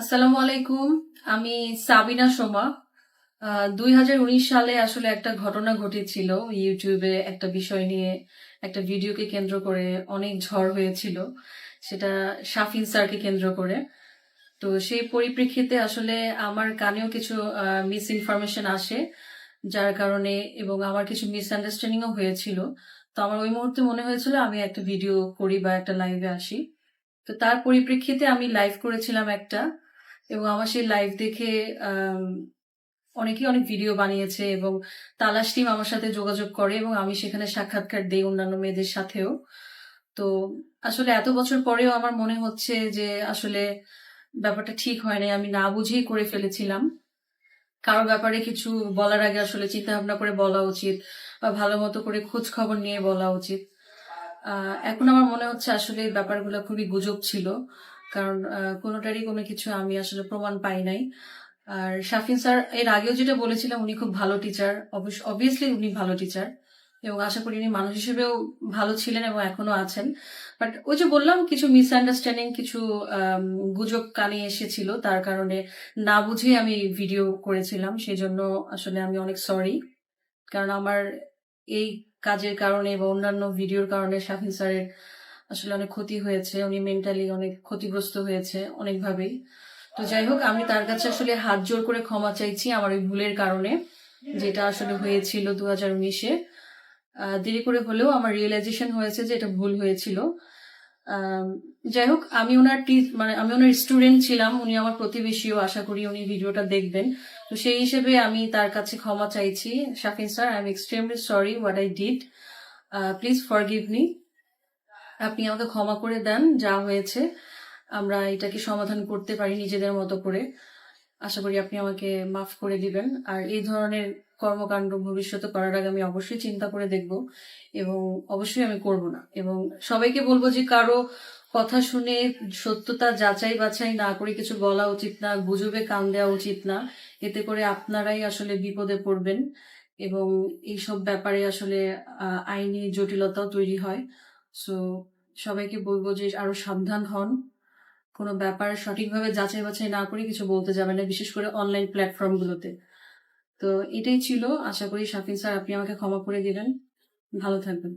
আসসালামু আলাইকুম। আমি সাবিনা সোমা। দুই হাজার উনিশ সালে আসলে একটা ঘটনা ঘটেছিল। ইউটিউবে একটা বিষয় নিয়ে একটা ভিডিওকে কেন্দ্র করে অনেক ঝড় হয়েছিল। সেটা শাফিন স্যারকে কেন্দ্র করে। তো সেই পরিপ্রেক্ষিতে আসলে আমার কানেও কিছু মিস ইনফরমেশন আসে, যার কারণে এবং আমার কিছু মিসআন্ডারস্ট্যান্ডিংও হয়েছিল। তো আমার ওই মুহূর্তে মনে হয়েছিল, আমি একটা ভিডিও করি বা একটা লাইভে আসি। তো তার পরিপ্রেক্ষিতে আমি লাইভ করেছিলাম একটা। এবং আমার সেই লাইভ দেখে অনেকেই অনেক ভিডিও বানিয়েছে এবং তালাশ টিম আমার সাথে যোগাযোগ করে এবং আমি সেখানে সাক্ষাৎকার দিই অন্যান্য মেয়েদের সাথেও। তো আসলে এত বছর পরেও আমার মনে হচ্ছে যে আসলে ব্যাপারটা ঠিক হয়নি, আমি না বুঝেই করে ফেলেছিলাম। কারও ব্যাপারে কিছু বলার আগে আসলে চিন্তা ভাবনা করে বলা উচিত বা ভালো মতো করে খোঁজ খবর নিয়ে বলা উচিত। এখন আমার মনে হচ্ছে আসলে ব্যাপারগুলো খুবই গুজব ছিল। কারণ কোনোটারই কোনো কিছু আমি আসলে প্রমাণ পাই নাই। আর শাফিন স্যার, এর আগেও যেটা বলেছিলাম, উনি খুব ভালো টিচার অবভিয়াসলি উনি ভালো টিচার এবং আশা করি উনি মানুষ হিসেবেও ভালো ছিলেন এবং এখনও আছেন। বাট ওই যে বললাম, কিছু মিসআন্ডারস্ট্যান্ডিং কিছু গুজব কানে এসেছিল। তার কারণে না বুঝেই আমি ভিডিও করেছিলাম। সেই জন্য আসলে আমি অনেক সরি কারণ আমার এই কাজের কারণে বা অন্যান্য ভিডিওর কারণে শাফিন স্যারের আসলে অনেক ক্ষতি হয়েছে, উনি মেন্টালি অনেক ক্ষতিগ্রস্ত হয়েছে অনেকভাবেই। তো যাই হোক, আমি তার কাছে আসলে হাত জোর করে ক্ষমা চাইছি আমার ওই ভুলের কারণে, যেটা আসলে হয়েছিল দু হাজার উনিশে দেরি করে হলেও আমার রিয়েলাইজেশন হয়েছে যে এটা ভুল হয়েছিল। যাই হোক, আমি ওনার মানে আমি ওনার স্টুডেন্ট ছিলাম, উনি আমার প্রতিবেশীও, আশা করি উনি ভিডিওটা দেখবেন। তো সেই হিসেবে আমি তার কাছে ক্ষমা চাইছি। Shakin sir I am extremely sorry what I did please forgive me আপনি আমাকে ক্ষমা করে দেন, যা হয়েছে। আমরা এটাকে সমাধান করতে পারি নিজেদের মতো করে। আশা করি আপনি আমাকে মাফ করে দিবেন। আর এই ধরনের কর্মকাণ্ড ভবিষ্যতে করার আগে আমি অবশ্যই চিন্তা করে দেখব এবং অবশ্যই আমি করব না। এবং সবাইকে বলব যে কারও কথা শুনে সত্যতা যাচাই বাছাই না করে কিছু বলা উচিত না, গুজবে কান দেওয়া উচিত না। এতে করে আপনারাই আসলে বিপদে পড়বেন এবং এইসব ব্যাপারে আসলে আইনি জটিলতাও তৈরি হয়। সো সবাইকে বলব যে আরও সাবধান হন। কোনো ব্যাপার সঠিকভাবে যাচাই বাছাই না করে কিছু বলতে যাবেন না, বিশেষ করে অনলাইন প্ল্যাটফর্মগুলোতে তো এটাই ছিল। আশা করি শাফিন স্যার, আপনি আমাকে ক্ষমা করে দিলেন ভালো থাকবেন।